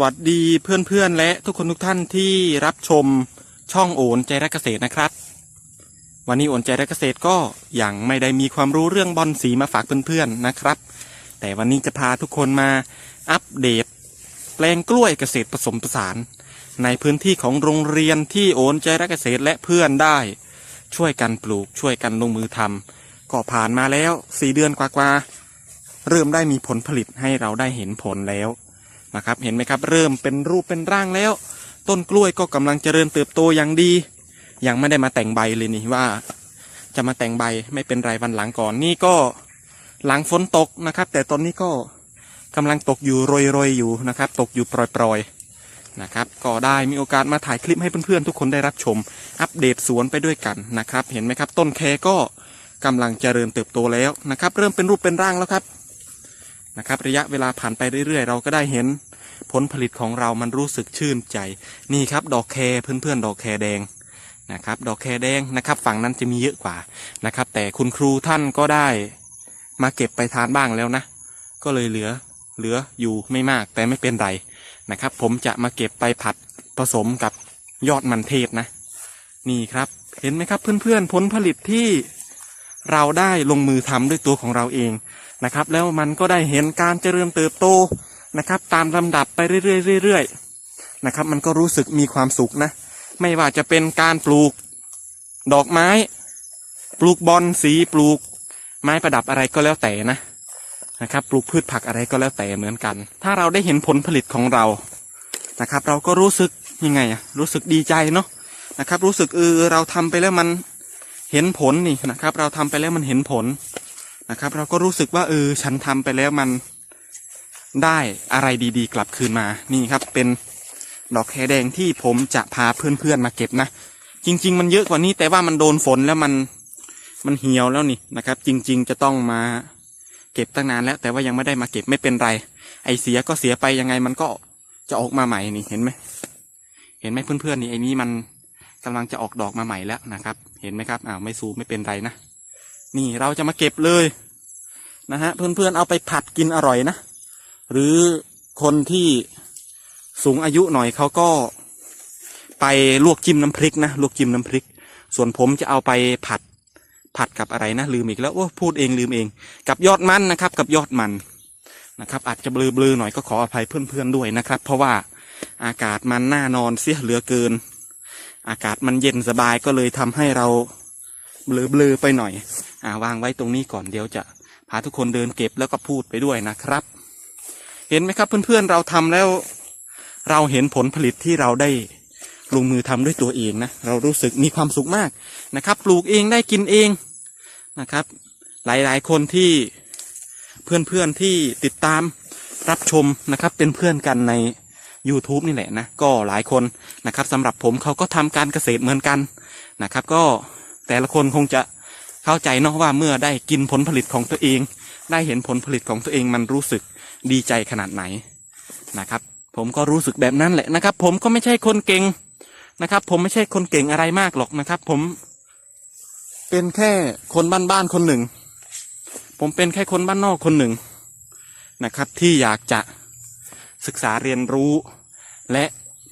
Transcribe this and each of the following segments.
วัสดีเพื่อนๆ และทุกคนทุกท่านที่รับชมช่องโอนใจรักเกษตรนะครับ วันนี้โอนใจรักเกษตรก็ยังไม่ได้มีความรู้เรื่องบอลสีมาฝากเพื่อนๆนะครับ แต่วันนี้จะพาทุกคนมาอัปเดต แปลงกล้วยเกษตรผสมผสาน ในพื้นที่ของโรงเรียนที่โอนใจรักเกษตรและเพื่อนได้ ช่วยกันปลูกช่วยกันลงมือทำก็ผ่านมาแล้วสี่เดือนกว่าๆเริ่มได้มีผลผลิตให้เราได้เห็นผลแล้ว นะครับเห็นไหมครับ เริ่มเป็นรูปเป็นร่างแล้ว ต้นกล้วยก็กำลังเจริญเติบโตอย่างดี ยังไม่ได้มาแต่งใบเลยนี่ว่า จะมาแต่งใบไม่เป็นไรวันหลังก่อนนี่ก็หลังฝนตกนะครับ แต่ตอนนี้ก็กำลังตกอยู่โรยๆอยู่นะครับ ตกอยู่ปล่อยๆนะครับก็ได้มีโอกาสมาถ่ายคลิปให้เพื่อนๆทุกคนได้รับชม อัปเดตสวนไปด้วยกันนะครับ เห็นไหมครับ ต้นแคก็กำลังเจริญเติบโตแล้วนะครับ เริ่มเป็นรูปเป็นร่างแล้วครับ นะครับระยะเวลาผ่านไปเรื่อยๆ เราก็ได้เห็นผลผลิตของเรามันรู้สึกชื่นใจนี่ครับดอกแคเพื่อนๆ ดอกแคแดงนะครับดอกแคแดงนะครับฝั่งนั้นจะมีเยอะกว่านะครับ แต่คุณครูท่านก็ได้มาเก็บไปทานบ้างแล้วนะ ก็เลยเหลือเหลืออยู่ไม่มากแต่ไม่เป็นไรนะครับ ผมจะมาเก็บไปผัดผสมกับยอดมันเทศนะ นี่ครับเห็นไหมครับเพื่อนๆผลผลิตที่เราได้ลงมือทำด้วยตัวของเราเอง นะครับ แล้วมันก็ได้เห็นการเจริญเติบโตนะครับ ตามลำดับไปเรื่อยๆเรื่อยๆนะครับ มันก็รู้สึกมีความสุขนะ ไม่ว่าจะเป็นการปลูกดอกไม้ ปลูกบอนสีปลูก ไม้ประดับอะไรก็แล้วแต่นะนะครับ ปลูกพืชผักอะไรก็แล้วแต่เหมือนกัน ถ้าเราได้เห็นผลผลิตของเรานะครับ เราก็รู้สึกยังไงอะรู้สึกดีใจเนาะนะครับ รู้สึกเออเราทำไปแล้วมันเห็นผลนี่นะครับ เราทำไปแล้วมันเห็นผล นะครับ เราก็รู้สึกว่าเออฉันทำไปแล้วมันได้อะไรดีๆ กลับคืนมานี่ครับ เป็นดอกแคแดงที่ผมจะพาเพื่อนๆมาเก็บนะจริง ๆ มันเยอะกว่านี้แต่ว่ามันโดนฝนแล้วมันมันเหี่ยวแล้วนี่นะครับ จริง ๆ จะต้องมาเก็บตั้งนานแล้ว แต่ว่ายังไม่ได้มาเก็บไม่เป็นไร ไอเสียก็เสียไปยังไงมันก็จะออกมาใหม่นี่เห็นไหมเห็นไหมเพื่อนๆนี่ไอ้นี้มันกำลังจะออกดอกมาใหม่แล้วนะครับ เห็นไหมครับอ้าวไม่สูไม่เป็นไรนะ นี่เราจะมาเก็บเลยนะฮะเพื่อนๆเอาไปผัดกินอร่อยนะ หรือคนที่สูงอายุหน่อยเขาก็ไปลวกจิ้มน้ำพริกนะลวกจิ้มน้ำพริก ส่วนผมจะเอาไปผัดผัดกับอะไรนะลืมอีกแล้วโอ้พูดเองลืมเอง กับยอดมันนะครับ กับยอดมันนะครับ อาจจะเบลอๆหน่อยก็ขออภัยเพื่อนๆด้วยนะครับ เพราะว่าอากาศมันน่านอนเสียเหลือเกิน อากาศมันเย็นสบายก็เลยทำให้เรา เบลอๆไปหน่อย อ่าวางไว้ตรงนี้ก่อนเดี๋ยวจะพาทุกคนเดินเก็บแล้วก็พูดไปด้วยนะครับ เห็นไหมครับเพื่อนๆเราทำแล้ว เราเห็นผลผลิตที่เราได้ลงมือทำด้วยตัวเองนะเรารู้สึกมีความสุขมากนะครับ ปลูกเองได้กินเองนะครับ หลายๆคนที่เพื่อนๆที่ติดตามรับชมนะครับเป็นเพื่อนกันใน YouTube นี่แหละนะ ก็หลายคนนะครับสำหรับผมเขาก็ทำการเกษตรเหมือนกันนะครับ ก็ แต่ละคนคงจะเข้าใจเนาะว่าเมื่อได้กินผลผลิตของตัวเอง ได้เห็นผลผลิตของตัวเองมันรู้สึกดีใจขนาดไหนนะครับ ผมก็รู้สึกแบบนั้นแหละนะครับ ผมก็ไม่ใช่คนเก่งนะครับ ผมไม่ใช่คนเก่งอะไรมากหรอกนะครับ ผม เป็นแค่คนบ้านๆคนหนึ่ง ผมเป็นแค่คนบ้านนอกคนหนึ่งนะครับ ที่อยากจะศึกษาเรียนรู้และ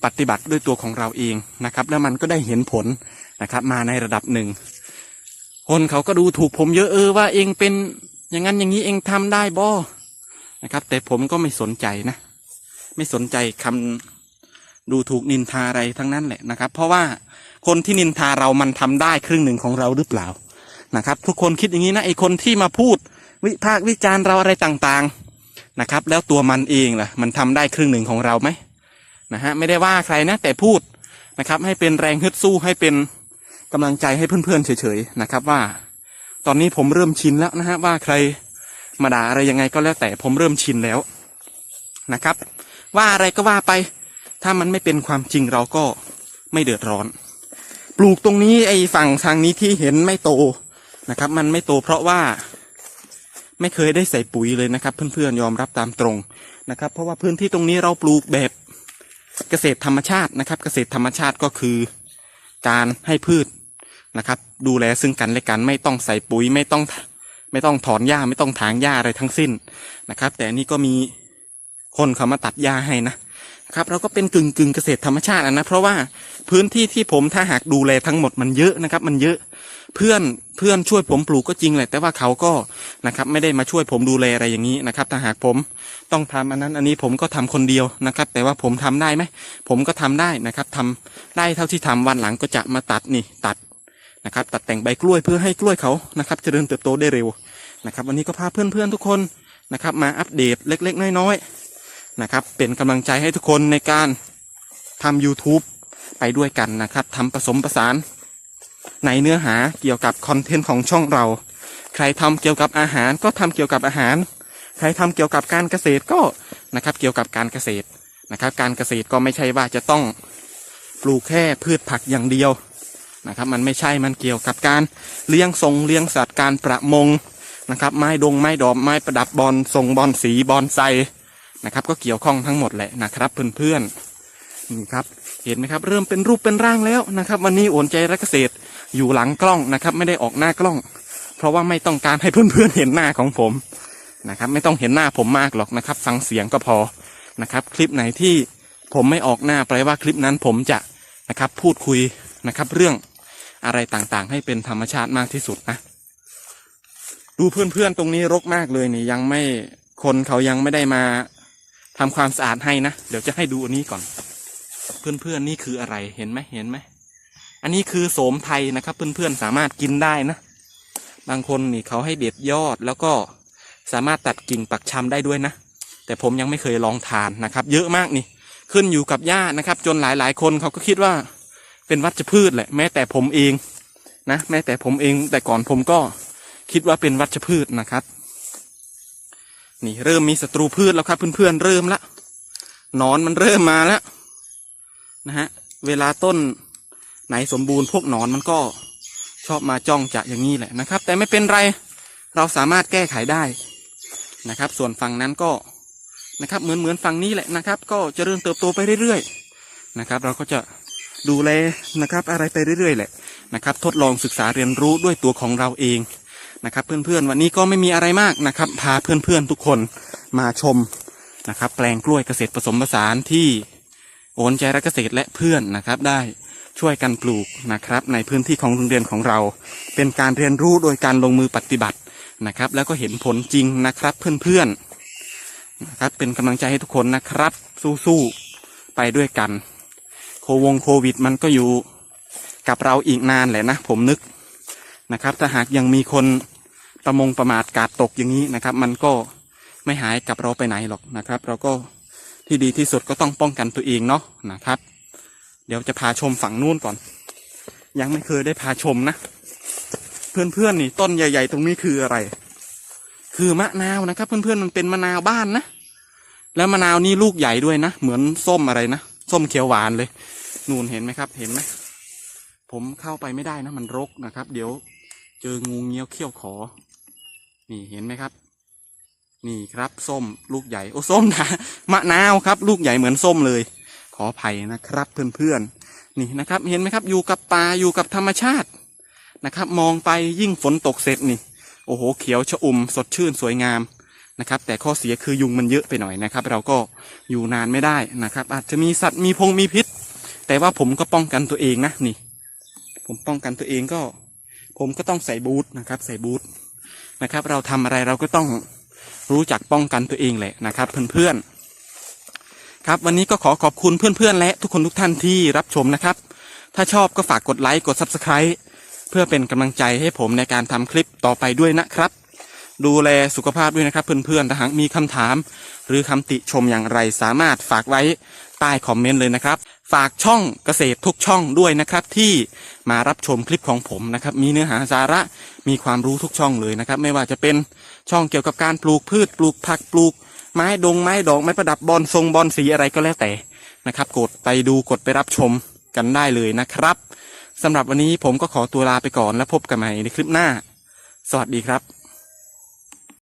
ปฏิบัติด้วยตัวของเราเองนะครับ แล้วมันก็ได้เห็นผล นะครับ มาในระดับหนึ่ง คนเขาก็ดูถูกผมเยอะเออว่าเองเป็นอย่างนั้นอย่างนี้เองทำได้บ่นะครับ แต่ผมก็ไม่สนใจนะ ไม่สนใจคำดูถูกนินทาอะไรทั้งนั้นแหละนะครับ เพราะว่าคนที่นินทาเรามันทำได้ครึ่งหนึ่งของเราหรือเปล่านะครับ ทุกคนคิดอย่างนี้นะไอคนที่มาพูด วิพากษ์วิจารณ์เราอะไรต่างๆนะครับ แล้วตัวมันเองล่ะ มันทำได้ครึ่งหนึ่งของเราไหมนะฮะไม่ได้ว่าใครนะ แต่พูดนะครับ ให้เป็นแรงฮึดสู้ให้เป็น กำลังใจให้เพื่อนๆเฉยๆนะครับว่า ตอนนี้ผมเริ่มชินแล้วนะฮะว่าใครมาด่าอะไรยังไงก็แล้วแต่ผมเริ่มชินแล้วนะครับ ว่าอะไรก็ว่าไป ถ้ามันไม่เป็นความจริงเราก็ไม่เดือดร้อน ปลูกตรงนี้ไอ้ฝั่งทางนี้ที่เห็นไม่โตนะครับ มันไม่โตเพราะว่าไม่เคยได้ใส่ปุ๋ยเลยนะครับ เพื่อนๆยอมรับตามตรงนะครับ เพราะว่าพื้นที่ตรงนี้เราปลูกแบบเกษตรธรรมชาตินะครับ เกษตรธรรมชาติก็คือการให้พืช นะครับ ดูแลซึ่งกันและกันไม่ต้องใส่ปุ๋ยไม่ต้องไม่ต้องถอนหญ้าไม่ต้องถางหญ้าอะไรทั้งสิ้นนะครับ แต่อันนี่ก็มีคนเขามาตัดหญ้าให้นะครับเราก็เป็นกึ่งกึ่งเกษตรธรรมชาตินะเพราะว่าพื้นที่ที่ผมถ้าหากดูแลทั้งหมดมันเยอะนะครับ มันเยอะเพื่อนเพื่อนช่วยผมปลูกก็จริงแหละแต่ว่าเขาก็นะครับไม่ได้มาช่วยผมดูแลอะไรอย่างนี้นะครับ ถ้าหากผมต้องทำอันนั้นอันนี้ผมก็ทำคนเดียวนะครับ แต่ว่าผมทำได้ไหมผมก็ทำได้นะครับทำได้เท่าที่ทำวันหลังก็จะมาตัดนี่ตัด นะครับตัดแต่งใบกล้วยเพื่อให้กล้วยเขานะครับเจริญเติบโตได้เร็วนะครับวันนี้ก็พาเพื่อนๆทุกคนนะครับมาอัปเดตเล็กๆ น้อยๆนะครับเป็นกำลังใจให้ทุกคนในการทำ YouTube ไปด้วยกันนะครับทำผสมผสานในเนื้อหาเกี่ยวกับคอนเทนต์ของช่องเรา ใครทำเกี่ยวกับอาหารก็ทำเกี่ยวกับอาหาร ใครทำเกี่ยวกับการเกษตรก็นะครับเกี่ยวกับการเกษตรนะครับการเกษตรก็ไม่ใช่ว่าจะต้องปลูกแค่พืชผักอย่างเดียว นะครับ มันไม่ใช่มันเกี่ยวกับการเลี้ยงทรงเลี้ยงสัตว์การประมงนะครับ ไม้ดงไม้ดอกไม้ประดับบอลทรงบอลสีบอลไซนะครับ ก็เกี่ยวข้องทั้งหมดแหละนะครับ เพื่อนๆนี่ครับ เห็นไหมครับ เริ่มเป็นรูปเป็นร่างแล้วนะครับ วันนี้โอนใจรักเกษตรอยู่หลังกล้องนะครับ ไม่ได้ออกหน้ากล้อง เพราะว่าไม่ต้องการให้เพื่อนๆเห็นหน้าของผมนะครับ ไม่ต้องเห็นหน้าผมมากหรอกนะครับ ฟังเสียงก็พอนะครับ คลิปไหนที่ผมไม่ออกหน้าแปลว่าคลิปนั้นผมจะนะครับพูดคุยนะครับเรื่อง อะไรต่างๆ ให้เป็นธรรมชาติมากที่สุดนะ ดูเพื่อนๆตรงนี้รกมากเลยนี่ยังไม่คนเขายังไม่ได้มาทำความสะอาดให้นะ เดี๋ยวจะให้ดูอันนี้ก่อน เพื่อนๆนี่คืออะไรเห็นไหมเห็นไหมอันนี้คือโสมไทยนะครับ เพื่อนๆสามารถกินได้นะ บางคนนี่เขาให้เด็ดยอดแล้วก็สามารถตัดกิ่งปักชำได้ด้วยนะ แต่ผมยังไม่เคยลองทานนะครับ เยอะมากนี่ ขึ้นอยู่กับหญ้านะครับ จนหลายๆ คนเขาก็คิดว่า เป็นวัชพืชแหละแม้แต่ผมเองนะแม้แต่ผมเองแต่ก่อนผมก็คิดว่าเป็นวัชพืชนะครับ นี่เริ่มมีศัตรูพืชแล้วครับเพื่อนๆเริ่มละนอนมันเริ่มมาแล้วนะฮะเวลาต้นไหนสมบูรณ์พวกหนอนมันก็ชอบมาจ้องจะอย่างนี้แหละนะครับ แต่ไม่เป็นไรเราสามารถแก้ไขได้นะครับ ส่วนฝั่งนั้นก็นะครับเหมือนเหมือนฝั่งนี้แหละนะครับ ก็จเจริญเติบโตไปเรื่อยๆนะครับ เราก็จะ ดูแลนะครับ อะไรไปเรื่อยๆแหละนะครับ ทดลองศึกษาเรียนรู้ด้วยตัวของเราเองนะครับ เพื่อนๆวันนี้ก็ไม่มีอะไรมากนะครับ พาเพื่อนๆทุกคนมาชมนะครับ แปลงกล้วยเกษตรผสมผสานที่โอนใจรักเกษตรและเพื่อนนะครับ ได้ช่วยกันปลูกนะครับ ในพื้นที่ของโรงเรียนของเรา เป็นการเรียนรู้โดยการลงมือปฏิบัตินะครับ แล้วก็เห็นผลจริงนะครับเพื่อนๆนะครับเป็นกำลังใจให้ทุกคนนะครับ สู้ๆไปด้วยกัน โควงโควิด มันก็อยู่กับเราอีกนานแหละนะ ผมนึกนะครับ ถ้าหากยังมีคนประมงประมาทกาดตกอย่างนี้นะครับ มันก็ไม่หายกับเราไปไหนหรอกนะครับ เราก็ที่ดีที่สุดก็ต้องป้องกันตัวเองเนาะนะครับ เดี๋ยวจะพาชมฝั่งนู้นก่อน ยังไม่เคยได้พาชมนะ เพื่อนๆนี่ต้นใหญ่ ๆ ตรงนี้คืออะไร คือมะนาวนะครับ เพื่อนๆมันเป็นมะนาวบ้านนะแล้วมะนาวนี่ลูกใหญ่ด้วยนะ เหมือนส้มอะไรนะ ส้มเขียวหวานเลย นูนเห็นไหมครับ เห็นไหมผมเข้าไปไม่ได้นะมันรกนะครับ เดี๋ยวเจองูเงี้ยวเขี้ยวขอ นี่เห็นไหมครับ นี่ครับส้มลูกใหญ่โอ้ส้มนะมะนาวครับ ลูกใหญ่เหมือนส้มเลย ขออภัยนะครับเพื่อนๆนี่นะครับ เห็นไหมครับ อยู่กับป่าอยู่กับธรรมชาตินะครับ มองไปยิ่งฝนตกเสร็จนี่ โอ้โห เขียวชอุ่มสดชื่นสวยงาม นะครับ แต่ข้อเสียคือยุงมันเยอะไปหน่อยนะครับ เราก็อยู่นานไม่ได้นะครับ อาจจะมีสัตว์มีพงมีพิษ แต่ว่าผมก็ป้องกันตัวเองนะนี่ ผมป้องกันตัวเองก็ ผมก็ต้องใส่บูทนะครับ ใส่บูทนะครับ เราทำอะไรเราก็ต้องรู้จักป้องกันตัวเองแหละนะครับ เพื่อนๆครับ วันนี้ก็ขอขอบคุณเพื่อนๆและทุกคนทุกท่านที่รับชมนะครับ ถ้าชอบก็ฝากกดไลค์กด Subscribe เพื่อเป็นกำลังใจให้ผมในการทำคลิปต่อไปด้วยนะครับ ดูแลสุขภาพด้วยนะครับเพื่อนๆถ้าหากมีคำถาม หรือคำติชมอย่างไรสามารถฝากไว้ใต้คอมเมนต์เลยนะครับ ฝากช่องเกษตรทุกช่องด้วยนะครับ ที่มารับชมคลิปของผมนะครับ มีเนื้อหาสาระมีความรู้ทุกช่องเลยนะครับ ไม่ว่าจะเป็นช่องเกี่ยวกับการปลูกพืช ปลูกผักปลูก ไม้ดงไม้ดอกไม้ประดับบอลทรงบอลสีอะไรก็แล้วแต่นะครับ กดไปดูกดไปรับชมกันได้เลยนะครับสำหรับวันนี้ผมก็ขอตัวลาไปก่อนแล้วพบกันใหม่ในคลิปหน้า สวัสดีครับ